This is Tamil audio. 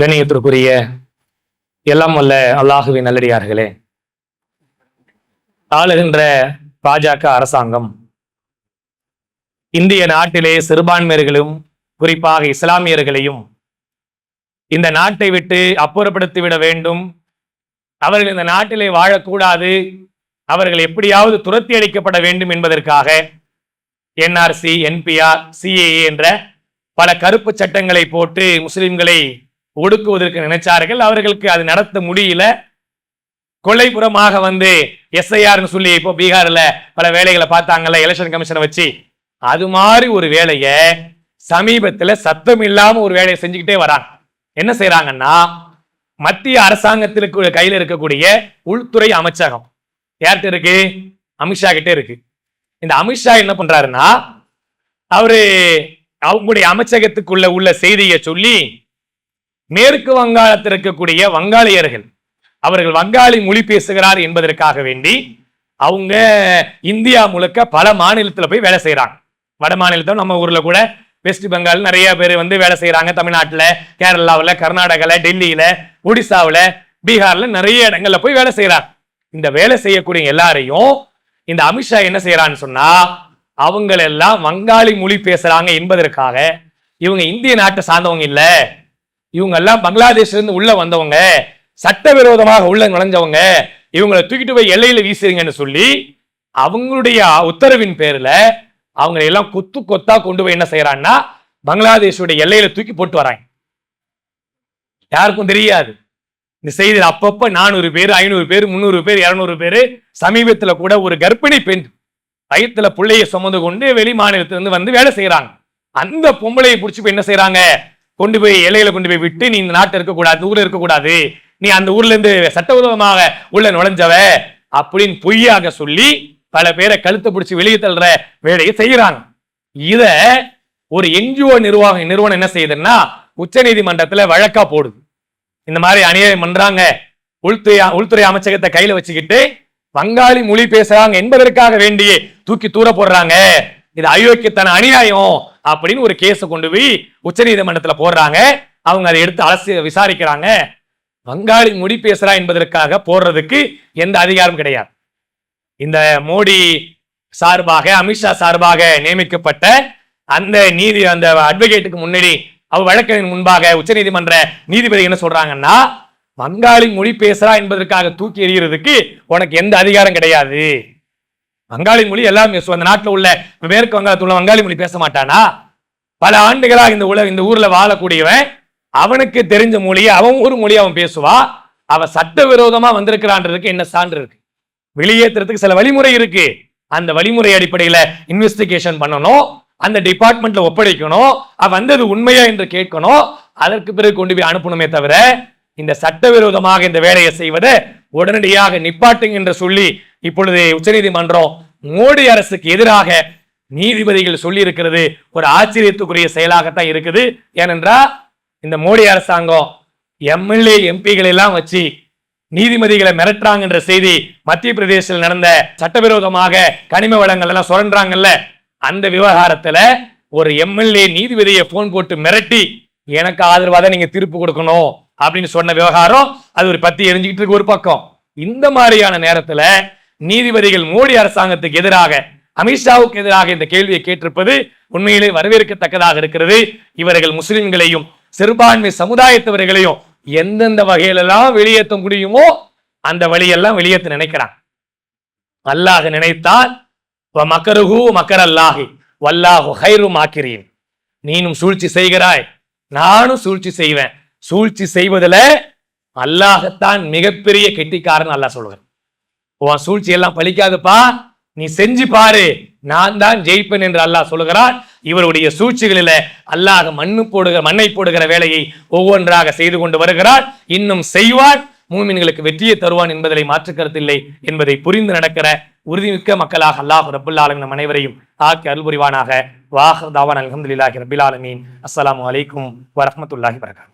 கணியத்திற்குரிய எல்லாம் வல்ல அல்லாஹுவின் நல்லடியார்களே. ஆளுகின்ற பாஜக அரசாங்கம் இந்திய நாட்டிலே சிறுபான்மையர்களும் குறிப்பாக இஸ்லாமியர்களையும் இந்த நாட்டை விட்டு அப்புறப்படுத்திவிட வேண்டும். அவர்கள் இந்த நாட்டிலே வாழக்கூடாது. அவர்கள் எப்படியாவது துரத்தி அடிக்கப்பட வேண்டும் என்பதற்காக என்ஆர்சி என்பிஆர் சிஏஏ என்ற பல கருப்பு சட்டங்களை போட்டு முஸ்லிம்களை ஒடுக்குவதற்கு நினைச்சார்கள். அவர்களுக்கு அது நடத்த முடியல. கொள்ளைப்புறமாக வந்து எஸ்ஐஆர்னு சொல்லி இப்போ பீகார்ல பல வேலைகளை பார்த்தாங்கல்ல எலெக்ஷன் கமிஷனை வச்சு. அது மாதிரி ஒரு வேலையை சமீபத்தில் சத்தம் இல்லாம ஒரு வேலையை செஞ்சுக்கிட்டே வராங்க. என்ன செய்யறாங்கன்னா மத்திய அரசாங்கத்திற்கு கையில் இருக்கக்கூடிய உள்துறை அமைச்சகம். யார்கிட்ட இருக்கு? அமித்ஷா கிட்டே இருக்கு. இந்த அமித்ஷா என்ன பண்றாருன்னா அவரு அவங்களுடைய அமைச்சகத்துக்குள்ள உள்ள செய்தியை சொல்லி மேற்கு வங்காளத்தில் இருக்கக்கூடிய வங்காளியர்கள். அவர்கள் வங்காளி மொழி பேசுகிறார் என்பதற்காக வேண்டி அவங்க இந்தியா முழுக்க பல மாநிலத்தில் போய் வேலை செய்கிறாங்க வட மாநிலத்தில் நம்ம ஊரில் கூட வெஸ்ட் பெங்கால் நிறைய பேர் வந்து வேலை செய்கிறாங்க தமிழ்நாட்டில் கேரளாவில் கர்நாடகாவில் டெல்லியில் ஒடிசாவில் பீகாரில் நிறைய இடங்களில் போய் வேலை செய்கிறாங்க இந்த வேலை செய்யக்கூடிய எல்லாரையும் இந்த அமித்ஷா என்ன செய்யறான்னு சொன்னா அவங்களெல்லாம் வங்காளி மொழி பேசுறாங்க என்பதற்காக இவங்க இந்திய நாட்டை சார்ந்தவங்க இல்லை. இவங்க எல்லாம் பங்களாதேஷ்ல இருந்து உள்ள வந்தவங்க சட்டவிரோதமாக உள்ள நுழைஞ்சவங்க இவங்களை தூக்கிட்டு போய் எல்லையில வீசுறீங்கன்னு சொல்லி அவங்களுடைய உத்தரவின் பேர்ல அவங்களை எல்லாம் கொத்து கொத்தா கொண்டு போய் என்ன செய்யறான்னா பங்களாதேஷுடைய எல்லையில தூக்கி போட்டு வராங்க. யாருக்கும் தெரியாது. இந்த செய்தி அப்பப்ப நானூறு பேர் ஐநூறு பேர் முந்நூறு பேர் இருநூறு பேர் சமீபத்தில் கூட ஒரு கர்ப்பிணி பெண் வயிற்றுல பிள்ளையை சுமந்து கொண்டு வெளி மாநிலத்திலிருந்து வந்து வேலை செய்யறாங்க அந்த பொம்பளையை பிடிச்சி போய் என்ன செய்யறாங்க கொண்டு போய் எல்லையில கொண்டு போய் விட்டு நீ இந்த நாட்டில் இருக்கக்கூடாது ஊர்ல இருக்கக்கூடாது. நீ அந்த ஊர்ல இருந்து சட்டவிரோதமாக உள்ள நுழைஞ்சவ அப்படின்னு பொய்யாக சொல்லி பல பேரை கழுத்தை பிடிச்சி வெளியே தள்ளுற வேலையை செய்கிறாங்க இத ஒரு என்ஜிஓ நிர்வாக நிறுவனம் என்ன செய்யுதுன்னா உச்ச நீதிமன்றத்துல வழக்கா போடுது. இந்த மாதிரி அநியாயம் பண்றாங்க. உள்துறை உள்துறை அமைச்சகத்தை கையில வச்சுக்கிட்டு வங்காளி மொழி பேசுறாங்க என்பதற்காக வேண்டியே தூக்கி தூர போடுறாங்க. இது அயோக்கியத்தன அநியாயம். அப்படின்னு ஒரு கேஸை கொண்டு போய் உச்ச நீதிமன்றத்தில் போடுறாங்க. அவங்க அதை எடுத்து அலசி விசாரிக்கிறாங்க. வங்காளி மொழி பேசுறா என்பதற்காக போடுறதுக்கு எந்த அதிகாரம் கிடையாது. இந்த மோடி சார்பாக அமித்ஷா சார்பாக நியமிக்கப்பட்ட அந்த நீதி அந்த அட்வொகேட்டுக்கு முன்னாடி அவர் வழக்கறிஞர் முன்பாக உச்சநீதிமன்ற நீதிபதி என்ன சொல்றாங்கன்னா வங்காளி மொழி பேசுறா என்பதற்காக தூக்கி எறிகிறதுக்கு உனக்கு எந்த அதிகாரம் கிடையாது. வங்காளி மொழி எல்லாம் பேசுவோம் அந்த நாட்டில் உள்ள மேற்கு வங்காளத்தில் உள்ள வங்காளி மொழி பேச மாட்டானா? பல ஆண்டுகளாக இந்த உலக இந்த ஊர்ல வாழக்கூடியவன் அவனுக்கு தெரிஞ்ச மொழியை அவன் ஊர் மொழி அவன் பேசுவா. அவன் சட்டவிரோதமா வந்திருக்கிறான்றதுக்கு என்ன சான்று இருக்கு? வெளியேற்றுறதுக்கு சில வழிமுறை இருக்கு. அந்த வழிமுறை அடிப்படையில இன்வெஸ்டிகேஷன் பண்ணணும். அந்த டிபார்ட்மெண்ட்ல ஒப்படைக்கணும். அவன் வந்தது உண்மையா என்று கேட்கணும். அதற்கு பிறகு கொண்டு போய் அனுப்பணுமே தவிர இந்த சட்டவிரோதமாக இந்த வேலையை செய்வதை உடனடியாக நிப்பாட்டுங்க என்று சொல்லி இப்பொழுது உச்சநீதிமன்றம் மோடி அரசுக்கு எதிராக நீதிபதிகள் சொல்லி இருக்கிறது ஒரு ஆச்சரியத்துக்குரிய செயலாகத்தான் இருக்குது. ஏனென்றா இந்த மோடி அரசாங்கம் எம்எல்ஏ எம்பிகள் எல்லாம் வச்சு நீதிபதிகளை மிரட்டுறாங்கன்ற செய்தி மத்திய பிரதேசத்தில் நடந்த சட்டவிரோதமாக கனிம வளங்கள் எல்லாம் சுரண்டாங்கல்ல அந்த விவகாரத்துல ஒரு எம்எல்ஏ நீதிபதியை போன் போட்டு மிரட்டி எனக்கு ஆதரவாக தான் நீங்க தீர்ப்பு கொடுக்கணும் அப்படின்னு சொன்ன விவகாரம் அது ஒரு பத்தி எரிஞ்சுக்கிட்டு இருக்கு ஒரு பக்கம். இந்த மாதிரியான நேரத்துல நீதிபதிகள் மோடி அரசாங்கத்துக்கு எதிராக அமித்ஷாவுக்கு எதிராக இந்த கேள்வியை கேட்டிருப்பது உண்மையிலே வரவேற்கத்தக்கதாக இருக்கிறது. இவர்கள் முஸ்லிம்களையும் சிறுபான்மை சமுதாயத்தவர்களையும் எந்தெந்த வகையிலெல்லாம் வெளியேற்ற முடியுமோ அந்த வழியெல்லாம் வெளியேற்ற நினைக்கிறான் அல்லாஹ் நினைத்தால் மக்கருகு மக்கர் அல்லாஹி வல்லாஹு ஹைரு மாக்கிறேன் நீனும் சூழ்ச்சி செய்கிறாய் நானும் சூழ்ச்சி செய்வேன். சூழ்ச்சி செய்வதில் அல்லாஹத்தான் மிகப்பெரிய கெட்டிக்காரன் அல்லாஹ் சொல்லுவேன். உன் சூழ்ச்சி எல்லாம் பழிக்காதுப்பா. நீ செஞ்சு பாரு. நான் தான் ஜெயிப்பேன் என்று அல்லாஹ் சொல்லுகிறான். இவருடைய சூழ்ச்சிகளில அல்லாஹ் மண்ணு போடுகிற மண்ணை போடுகிற வேலையை ஒவ்வொன்றாக செய்து கொண்டு வருகிறார் இன்னும் செய்வான். மூமின்களுக்கு வெற்றியை தருவான் என்பதில் மாற்று கருத்தில்லை என்பதை புரிந்து நடக்கிற உறுதிமிக்க மக்களாக அல்லாஹ் ரபுல்லாலும் நம் அனைவரையும் ஆக்கி அருள்புரிவானாக வாஹ் தாவான் அலமதுல்லாஹி ரபில் ஆலமீன். அஸ்ஸலாமு அலைக்கும் வரஹமத்துல்லாஹி வரகாத்